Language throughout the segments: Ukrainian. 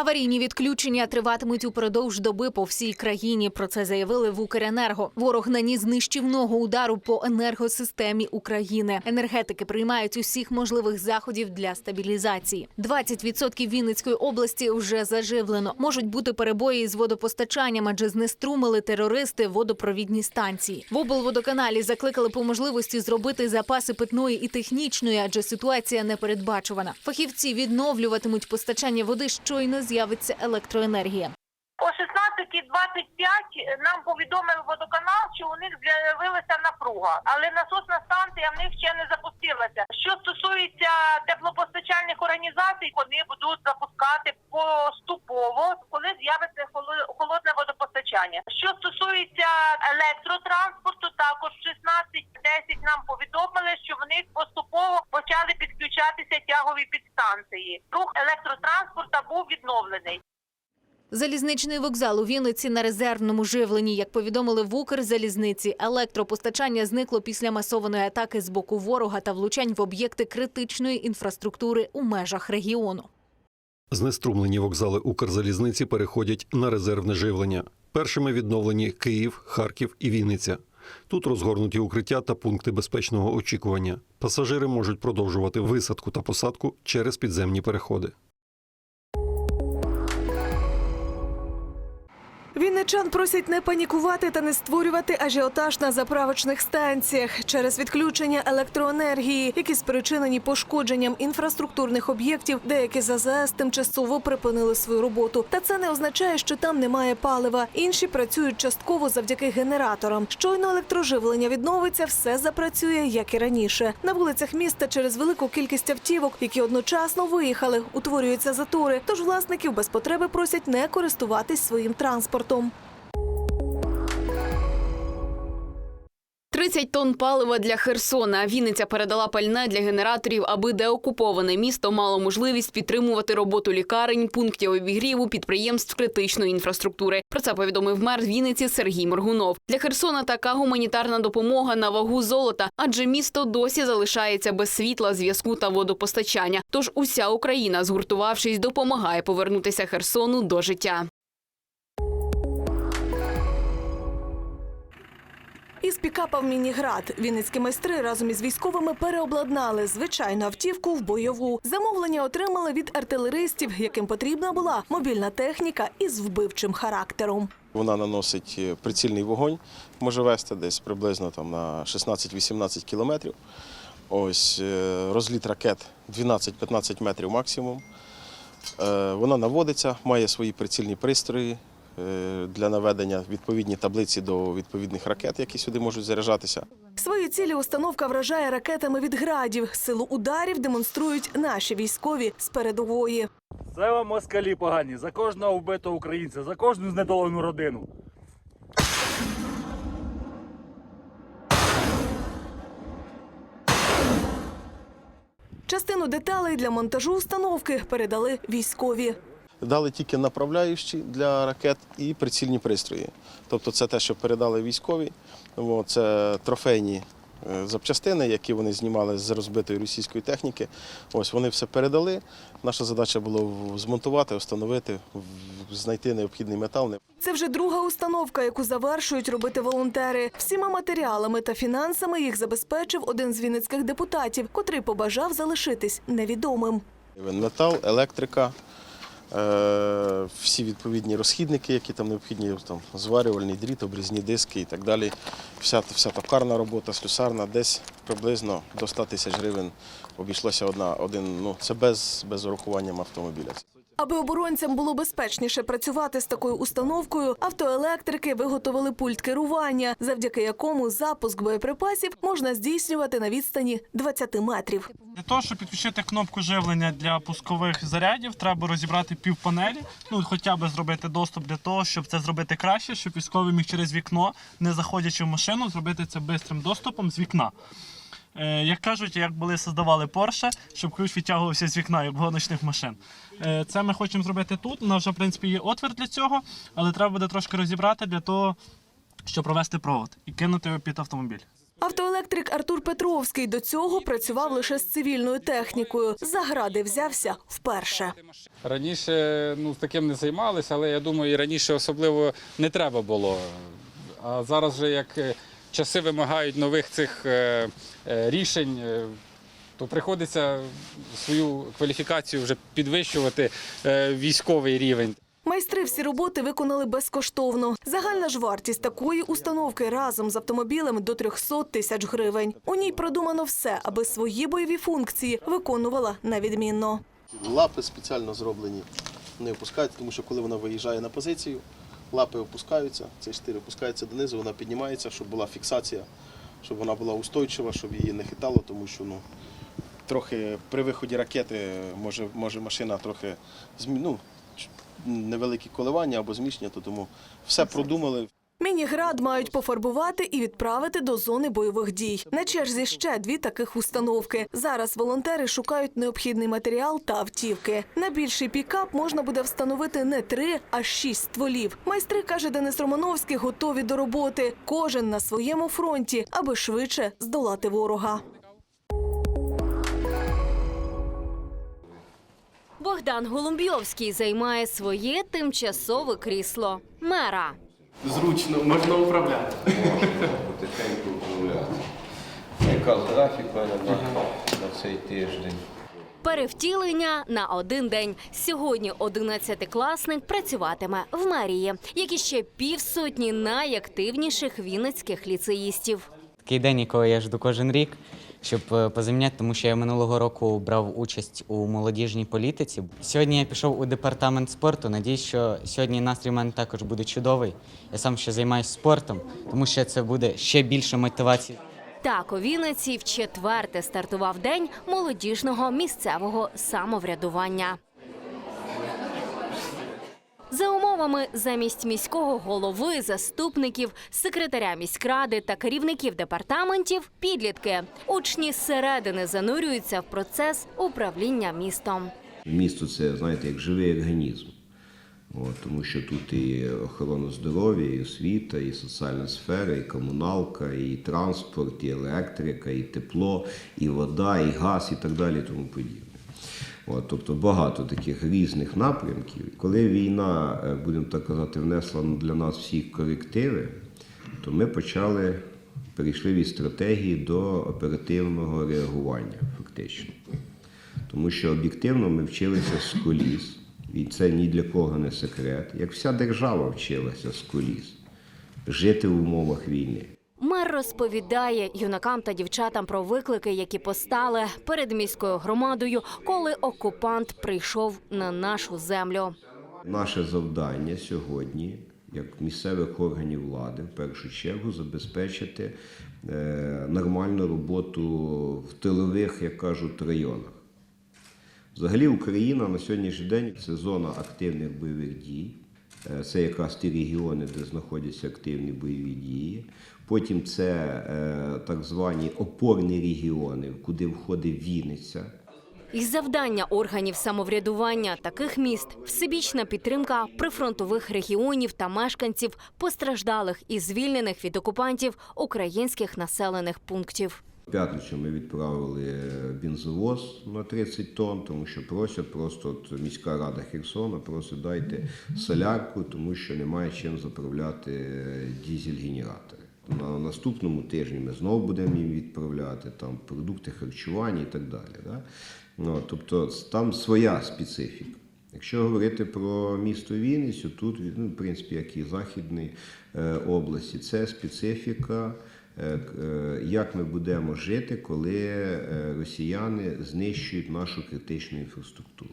Аварійні відключення триватимуть упродовж доби по всій країні. Про це заявили в Укренерго. Ворог наніс знищівного удару по енергосистемі України. Енергетики приймають усіх можливих заходів для стабілізації. 20% Вінницької області вже заживлено. Можуть бути перебої з водопостачанням, адже знеструмили терористи водопровідні станції. В облводоканалі закликали по можливості зробити запаси питної і технічної, адже ситуація непередбачувана. Фахівці відновлюватимуть постачання води, щойно з'явиться електроенергія. О 16.25 нам повідомив водоканал, що у них з'явилася напруга, але насосна станція в них ще не запустилася. Що стосується теплопостачальних організацій, вони будуть запускати поступово, коли з'явиться холо- холодне водопостачання. Що стосується електротранспорту, також в 16.10 нам повідомили, що в них поступово почали підключатися тягові підстанції. Рух електротранспорта був відновлений. Залізничний вокзал у Вінниці на резервному живленні. Як повідомили в Укрзалізниці, електропостачання зникло після масованої атаки з боку ворога та влучань в об'єкти критичної інфраструктури у межах регіону. Знеструмлені вокзали Укрзалізниці переходять на резервне живлення. Першими відновлені Київ, Харків і Вінниця. Тут розгорнуті укриття та пункти безпечного очікування. Пасажири можуть продовжувати висадку та посадку через підземні переходи. Вінничан просять не панікувати та не створювати ажіотаж на заправочних станціях через відключення електроенергії, які спричинені пошкодженням інфраструктурних об'єктів. Деякі з АЗС тимчасово припинили свою роботу. Та це не означає, що там немає палива. Інші працюють частково завдяки генераторам. Щойно електроживлення відновиться, все запрацює як і раніше. На вулицях міста через велику кількість автівок, які одночасно виїхали, утворюються затори. Тож власників без потреби просять не користуватись своїм транспортом. 30 тонн палива для Херсона. Вінниця передала пальне для генераторів, аби деокуповане місто мало можливість підтримувати роботу лікарень, пунктів обігріву, підприємств критичної інфраструктури. Про це повідомив мер Вінниці Сергій Моргунов. Для Херсона така гуманітарна допомога на вагу золота, адже місто досі залишається без світла, зв'язку та водопостачання. Тож уся Україна, згуртувавшись, допомагає повернутися Херсону до життя. Із пікапа в Мініград вінницькі майстри разом із військовими переобладнали звичайну автівку в бойову. Замовлення отримали від артилеристів, яким потрібна була мобільна техніка із вбивчим характером. Вона наносить е, прицільний вогонь, може вести десь приблизно там на 16-18 кілометрів. Ось е, розліт ракет 12-15 метрів максимум. Е, Вона наводиться, має свої прицільні пристрої для наведення відповідні таблиці до відповідних ракет, які сюди можуть заряджатися. Свої цілі установка вражає ракетами від градів. Силу ударів демонструють наші військові з передової. Це вам москалі погані за кожного вбитого українця, за кожну знедолену родину. Частину деталей для монтажу установки передали військові. Дали тільки направляючі для ракет і прицільні пристрої. Тобто це те, що передали військові. Це трофейні е, запчастини, які вони знімали з розбитої російської техніки. Ось вони все передали. Наша задача була змонтувати, встановити, знайти необхідний метал. Це вже друга установка, яку завершують робити волонтери. Всіма матеріалами та фінансами їх забезпечив один з вінницьких депутатів, котрий побажав залишитись невідомим. Метал, електрика, всі відповідні розхідники, які там необхідні, там, зварювальний дріт, обрізні диски і так далі. Вся, вся токарна робота, слюсарна, десь приблизно до 100 тисяч гривень обійшлося одна, один, ну, це без, без урахування автомобіля. Аби оборонцям було безпечніше працювати з такою установкою, автоелектрики виготовили пульт керування, завдяки якому запуск боєприпасів можна здійснювати на відстані 20 метрів. Для того, щоб підключити кнопку живлення для пускових зарядів, треба розібрати півпанелі, ну хоча б зробити доступ для того, щоб це зробити краще, щоб військовий міг через вікно, не заходячи в машину, зробити це бистрим доступом з вікна. Е, як кажуть, як були создавали Porsche, щоб ключ відтягувався з вікна, як гоночних машин. Е, це ми хочемо зробити тут. У нас вже в принципі є отвір для цього, але треба буде трошки розібрати для того, щоб провести провод і кинути його під автомобіль. Автоелектрик Артур Петровський до цього працював лише з цивільною технікою. За гради взявся вперше. Раніше ну, таким не займалися, але я думаю, і раніше особливо не треба було. А зараз вже як е, часи вимагають нових цих е, е, рішень, е, то приходиться свою кваліфікацію вже підвищувати військовий рівень. Майстри всі роботи виконали безкоштовно. Загальна ж вартість такої установки разом з автомобілем до 300 тисяч гривень. У ній продумано все, аби свої бойові функції виконувала на відмінно. Лапи спеціально зроблені, не опускаються, тому що коли вона виїжджає на позицію, лапи опускаються, цей штир опускається донизу, вона піднімається, щоб була фіксація, щоб вона була устойчива, щоб її не хитало, тому що ну, трохи при виході ракети може, може машина трохи ну, невеликі коливання або зміщення, то тому все продумали. Міні-град мають пофарбувати і відправити до зони бойових дій. На черзі ще дві таких установки. Зараз волонтери шукають необхідний матеріал та автівки. На більший пікап можна буде встановити не три, а шість стволів. Майстри каже Денис Романовський, готові до роботи. Кожен на своєму фронті, аби швидше здолати ворога. Богдан Голумбйовський займає своє тимчасове крісло мера. Зручно, можна управляти. потихеньку управляти. Якраз графік в мене на, на цей тиждень. Перевтілення на один день. Сьогодні 11-класник працюватиме в мерії, як і ще півсотні найактивніших вінницьких ліцеїстів. Такий день, якого я жду кожен рік, щоб е, позаміняти, тому що я минулого року брав участь у молодіжній політиці. Сьогодні я пішов у департамент спорту. Надіюсь, що сьогодні настрій у мене також буде чудовий. Я сам ще займаюся спортом, тому що це буде ще більше мотивації. Так, у Вінниці в четверте стартував день молодіжного місцевого самоврядування. За умовами замість міського голови, заступників, секретаря міськради та керівників департаментів підлітки. Учні зсередини занурюються в процес управління містом. Місто це, знаєте, як живий організм. От, тому що тут і охорона здоров'я, і освіта, і соціальна сфера, і комуналка, і транспорт, і електрика, і тепло, і вода, і газ, і так далі, і тому подібне. От, тобто багато таких різних напрямків. Коли війна, е, будемо так казати, внесла для нас всі корективи, то ми почали перейшли від стратегії до оперативного реагування, фактично. Тому що об'єктивно ми вчилися з коліс, і це ні для кого не секрет, як вся держава вчилася з коліс, жити в умовах війни. Мер розповідає юнакам та дівчатам про виклики, які постали перед міською громадою, коли окупант прийшов на нашу землю. Наше завдання сьогодні, як місцевих органів влади, в першу чергу, забезпечити е, нормальну роботу в тилових, як кажуть, районах. Взагалі Україна на сьогоднішній день це зона активних бойових дій. Е, Це якраз ті регіони, де знаходяться активні бойові дії. Потім це е, так звані опорні регіони, куди входить Вінниця. І завдання органів самоврядування таких міст всебічна підтримка прифронтових регіонів та мешканців постраждалих і звільнених від окупантів українських населених пунктів. П'ятницю ми відправили бензовоз на 30 тонн, тому що просять просто от міська рада Херсона, просить дайте солярку, тому що немає чим заправляти дізель-генератори. На наступному тижні ми знову будемо їм відправляти там продукти харчування і так далі. Да? Ну, тобто там своя специфіка. Якщо говорити про місто Вінницю, тут, ну, в принципі, як і Західної е, області, це специфіка, е, е, як ми будемо жити, коли е, росіяни знищують нашу критичну інфраструктуру.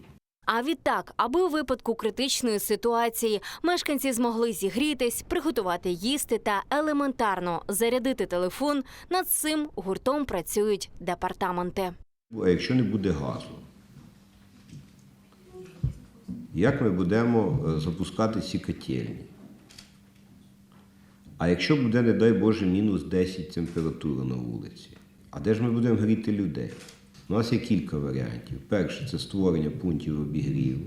А відтак, аби у випадку критичної ситуації мешканці змогли зігрітись, приготувати їсти та елементарно зарядити телефон, над цим гуртом працюють департаменти. А якщо не буде газу, як ми будемо е, запускати ці котельні? А якщо буде, не дай Боже, мінус 10 температура на вулиці, а де ж ми будемо гріти людей? У нас є кілька варіантів. Перше це створення пунктів обігріву.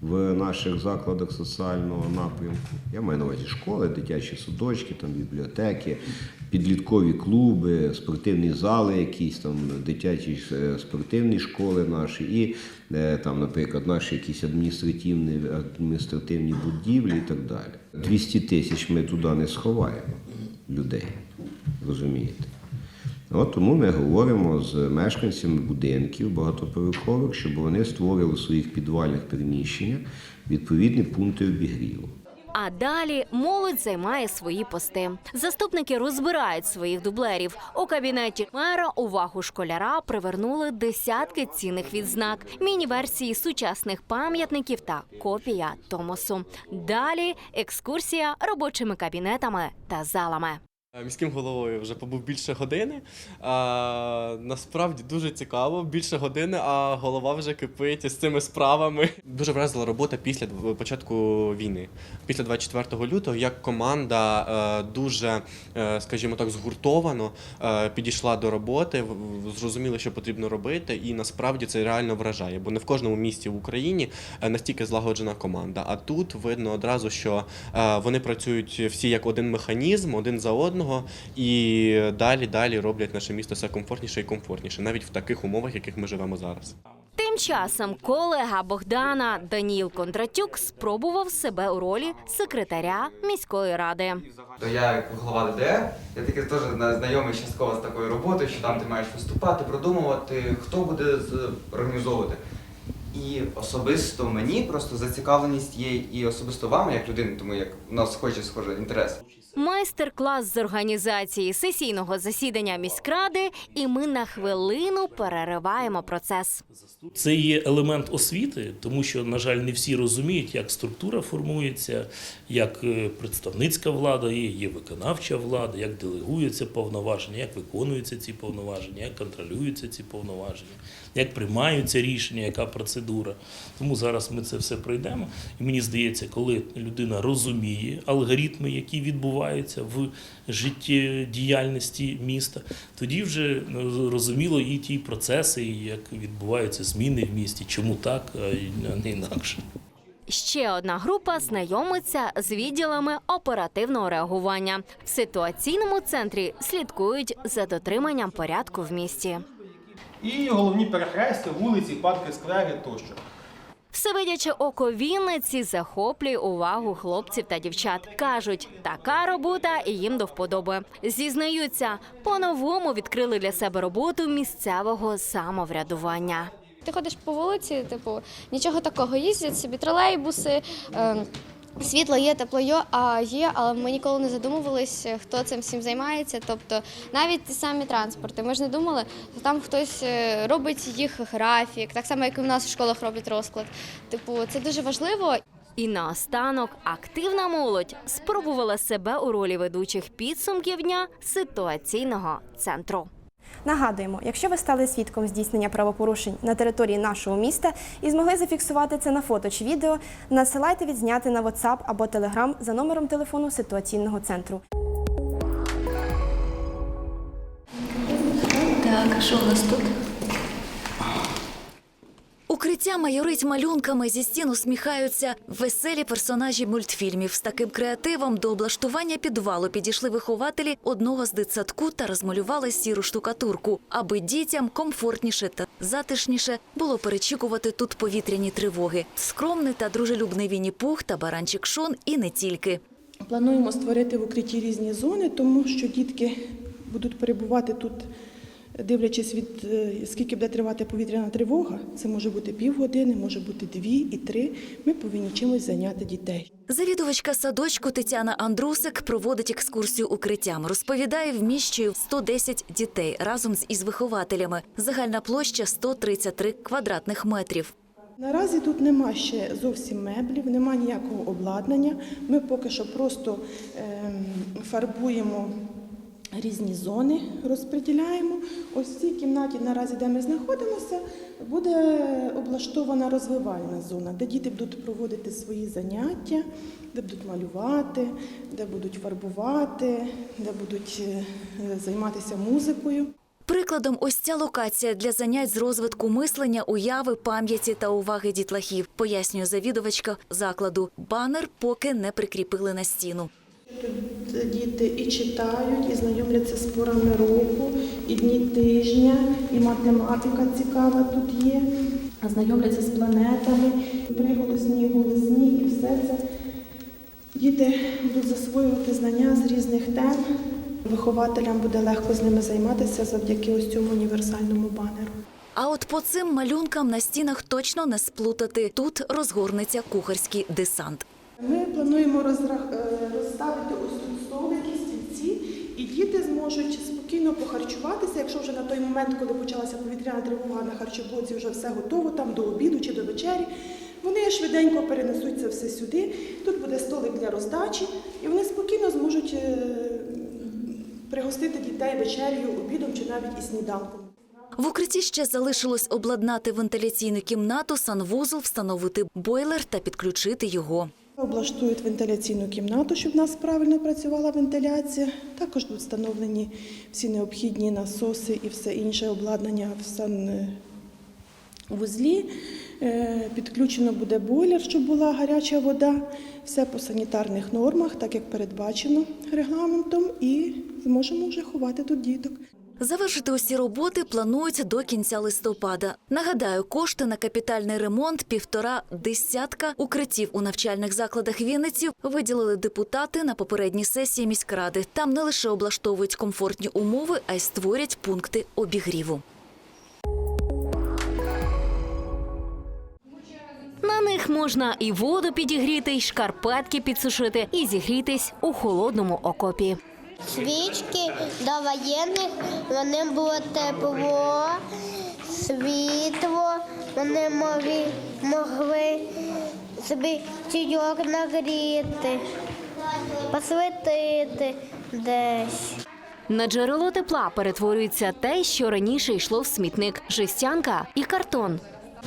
в наших закладах соціального напрямку. Я маю на увазі школи, дитячі садочки, там бібліотеки, підліткові клуби, спортивні зали, якісь там дитячі е, спортивні школи наші, і е, там, наприклад, наші якісь адміністративні, адміністративні будівлі і так далі. 200 тисяч ми туди не сховаємо людей, розумієте? От тому ми говоримо з мешканцями будинків багатоповерхових, щоб вони створили в своїх підвальних приміщеннях відповідні пункти обігріву. А далі молодь займає свої пости. Заступники розбирають своїх дублерів. У кабінеті мера увагу школяра привернули десятки цінних відзнак, міні-версії сучасних пам'ятників та копія Томосу. Далі екскурсія робочими кабінетами та залами. Міським головою вже побув більше години. А, насправді дуже цікаво, більше години, а голова вже кипить з цими справами. Дуже вразила робота після початку війни. Після 24 лютого, як команда е, дуже, е, скажімо так, згуртовано е, підійшла до роботи, зрозуміли, що потрібно робити, і насправді це реально вражає, бо не в кожному місті в Україні е, настільки злагоджена команда. А тут видно одразу, що е, вони працюють всі як один механізм, один за одного, і далі далі роблять наше місто все комфортніше і комфортніше, навіть в таких умовах, в яких ми живемо зараз. Тим часом колега Богдана Даніл Кондратюк спробував себе у ролі секретаря міської ради. То я як голова ДДР, я таки теж знайомий частково з такою роботою, що там ти маєш виступати, продумувати, хто буде з- організовувати. І особисто мені просто зацікавленість є і особисто вами, як людини, тому як у нас схожі схожі інтереси. Майстер-клас з організації сесійного засідання міськради, і ми на хвилину перериваємо процес. Це є елемент освіти, тому що, на жаль, не всі розуміють, як структура формується, як е, представницька влада є, є виконавча влада, як делегуються повноваження, як виконуються ці повноваження, як контролюються ці повноваження, як приймаються рішення, яка процедура. Тому зараз ми це все пройдемо. І мені здається, коли людина розуміє алгоритми, які відбуваються в життєдіяльності міста, тоді вже ну, розуміло і ті процеси, і як відбуваються зміни в місті, чому так, а не інакше. Ще одна група знайомиться з відділами оперативного реагування. В ситуаційному центрі слідкують за дотриманням порядку в місті. І головні перехрестя, вулиці, парки, сквери тощо. Всевидяче око Вінниці захоплює увагу хлопців та дівчат. кажуть, така робота їм до вподоби. Зізнаються, по-новому відкрили для себе роботу місцевого самоврядування. Ти ходиш по вулиці, типу, нічого такого, їздять собі тролейбуси. Е, Світло є, тепло є, а є, але ми ніколи не задумувалися, хто цим всім займається. Тобто навіть ті самі транспорти. Ми ж не думали, що там хтось е, робить їх графік, так само, як і в нас в школах роблять розклад. Типу, це дуже важливо. І наостанок активна молодь спробувала себе у ролі ведучих підсумків дня ситуаційного центру. Нагадуємо, якщо ви стали свідком здійснення правопорушень на території нашого міста і змогли зафіксувати це на фото чи відео, надсилайте відзняти на WhatsApp або Telegram за номером телефону ситуаційного центру. Так, що у нас тут? Укриття майорить малюнками, зі стін усміхаються веселі персонажі мультфільмів. З таким креативом до облаштування підвалу підійшли вихователі одного з дитсадку та розмалювали сіру штукатурку, аби дітям комфортніше та затишніше було перечікувати тут повітряні тривоги. Скромний та дружелюбний Вінні Пух та баранчик Шон і не тільки. Плануємо створити в укритті різні зони, тому що дітки будуть перебувати тут, дивлячись від е, скільки буде тривати повітряна тривога. Це може бути півгодини, може бути дві і три. Ми повинні чимось зайняти дітей. Завідувачка садочку Тетяна Андрусик проводить екскурсію укриттям. Розповідає, вміщує 110 дітей разом з із вихователями. Загальна площа 133 квадратних метрів. Наразі тут нема ще зовсім меблів, нема ніякого обладнання. Ми поки що просто ем, фарбуємо різні зони, розподіляємо. Ось в цій кімнаті, наразі, де ми знаходимося, буде облаштована розвивальна зона, де діти будуть проводити свої заняття, де будуть малювати, де будуть фарбувати, де будуть е, займатися музикою. Прикладом ось ця локація для занять з розвитку мислення, уяви, пам'яті та уваги дітлахів, пояснює завідувачка закладу. Банер поки не прикріпили на стіну. Тут діти і читають, і знайомляться з порами року, і дні тижня, і математика цікава тут є. Знайомляться з планетами, приголосні, голосні, і все це. Діти будуть засвоювати знання з різних тем. Вихователям буде легко з ними займатися завдяки ось цьому універсальному банеру. А от по цим малюнкам на стінах точно не сплутати. Тут розгорнеться кухарський десант. Ми плануємо е, розставити ось тут столики, стільці, і діти зможуть спокійно похарчуватися, якщо вже на той момент, коли почалася повітряна тривога на харчоблоці, вже все готово, там до обіду чи до вечері. Вони швиденько перенесуть це все сюди. Тут буде столик для роздачі, і вони спокійно зможуть е, пригостити дітей вечерю, обідом чи навіть і сніданком. В укритті ще залишилось обладнати вентиляційну кімнату, санвузол, встановити бойлер та підключити його. Облаштують вентиляційну кімнату, щоб в нас правильно працювала вентиляція. Також тут встановлені всі необхідні насоси і все інше обладнання в санвузлі. Е, Підключено буде бойлер, щоб була гаряча вода. Все по санітарних нормах, так як передбачено регламентом, і зможемо вже ховати тут діток. Завершити усі роботи планують до кінця листопада. Нагадаю, кошти на капітальний ремонт півтора десятка укриттів у навчальних закладах Вінниці виділили депутати на попередній сесії міськради. Там не лише облаштовують комфортні умови, а й створять пункти обігріву. На них можна і воду підігріти, і шкарпетки підсушити, і зігрітись у холодному окопі. Свічки до воєнних, вони було тепло, світло, вони могли, могли собі чайок нагріти, посвітити десь. На джерело тепла перетворюється те, що раніше йшло в смітник жестянка і картон.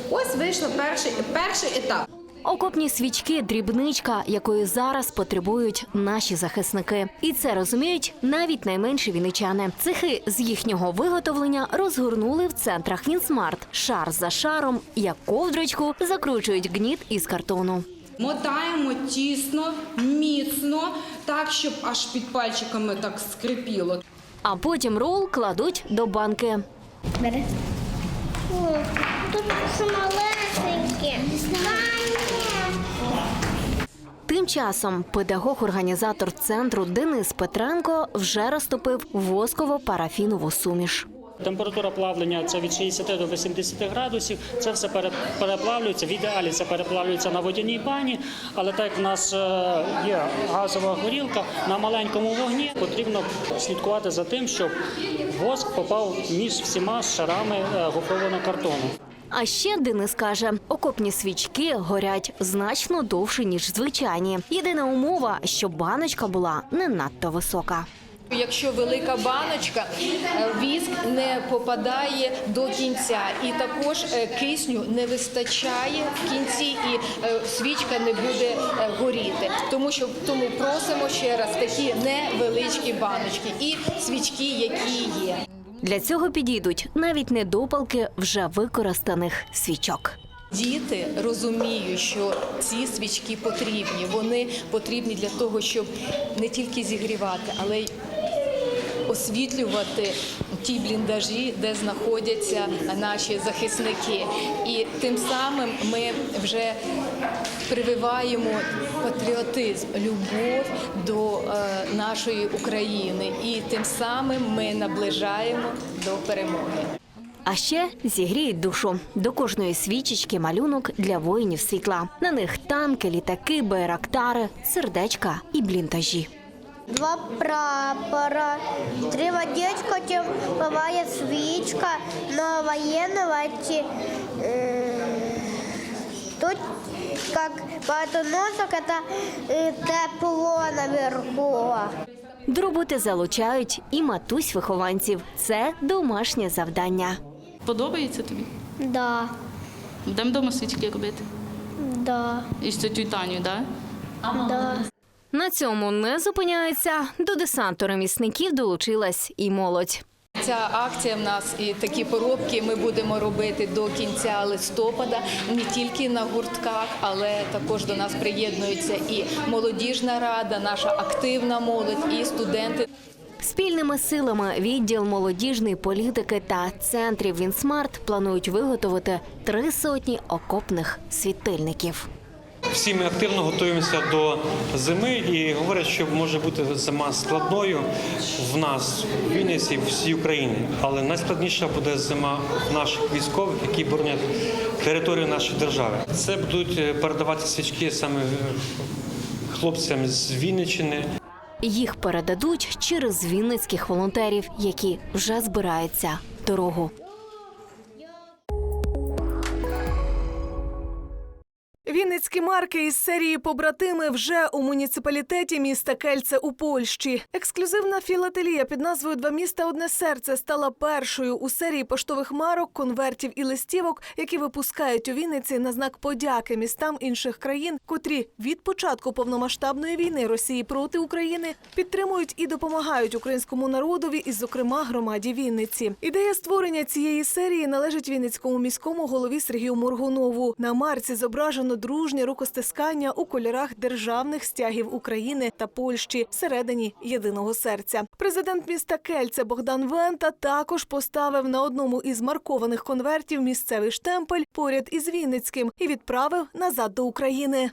Ось вийшло перший, перший етап. Окопні свічки дрібничка, якої зараз потребують наші захисники, і це розуміють навіть найменші віничани. Цехи з їхнього виготовлення розгорнули в центрах Вінсмарт. Шар за шаром, як ковдрочку, закручують гніт із картону. Мотаємо тісно, міцно, так, щоб аж під пальчиками так скрипіло. А потім рол кладуть до банки. Бери. О, тут що малесеньке. Тим часом педагог-організатор центру Денис Петренко вже розтопив восково-парафінову суміш. Температура плавлення це від 60 до 80 градусів. Це все пере- переплавлюється. В ідеалі це переплавлюється на водяній бані, але так як в нас е, є газова горілка на маленькому вогні, потрібно слідкувати за тим, щоб воск попав між всіма шарами е, гофрованого картону. А ще Денис каже, окопні свічки горять значно довше ніж звичайні. Єдина умова, щоб баночка була не надто висока. Якщо велика баночка, е, віск не попадає до кінця, і також е, кисню не вистачає в кінці, і е, свічка не буде горіти. Тому що тому просимо ще раз такі невеличкі баночки і свічки, які є. Для цього підійдуть навіть недопалки вже використаних свічок. Діти розуміють, що ці свічки потрібні. Вони потрібні для того, щоб не тільки зігрівати, але й освітлювати ті бліндажі, де знаходяться наші захисники. І тим самим ми вже прививаємо патріотизм, любов до е, нашої України, і тим самим ми наближаємо до перемоги. А ще зігріють душу. До кожної свічечки малюнок для воїнів світла. На них танки, літаки, байрактари, сердечка і блінтажі. Два прапора, три водичка, тепловая свічка, на воєнного е, тут как подносок, это е, тепло наверху. До роботи залучають і матусь вихованців. Це домашнє завдання. Подобається тобі? Да, Будемо вдома свічки робити. да, І з тетю Таню, так? да. На цьому не зупиняються. До десанту ремісників долучилась і молодь. ця акція в нас і такі поробки ми будемо робити до кінця листопада, не тільки на гуртках, але також до нас приєднується і молодіжна рада, наша активна молодь, і студенти. Спільними силами відділ молодіжної політики та центрів Вінсмарт планують виготовити три сотні окопних світильників. Всі ми активно готуємося до зими і говорять, що може бути зима складною в нас, в Вінниці, в всій Україні. Але найскладніша буде зима наших військових, які боронять територію нашої держави. Це будуть е, передавати свічки саме е, хлопцям з Вінниччини. Їх передадуть через вінницьких волонтерів, які вже збираються дорогу. Вінницькі марки із серії Побратими вже у муніципалітеті міста Кельце у Польщі. Ексклюзивна філателія під назвою Два міста одне серце стала першою у серії поштових марок, конвертів і листівок, які випускають у Вінниці на знак подяки містам інших країн, котрі від початку повномасштабної війни Росії проти України підтримують і допомагають українському народові, і, зокрема, громаді Вінниці. Ідея створення цієї серії належить Вінницькому міському голові Сергію Моргунову. На марці зображено дружнє рукостискання у кольорах державних стягів України та Польщі всередині єдиного серця. Президент міста Кельце Богдан Вента також поставив на одному із маркованих конвертів місцевий штемпель поряд із Вінницьким і відправив назад до України.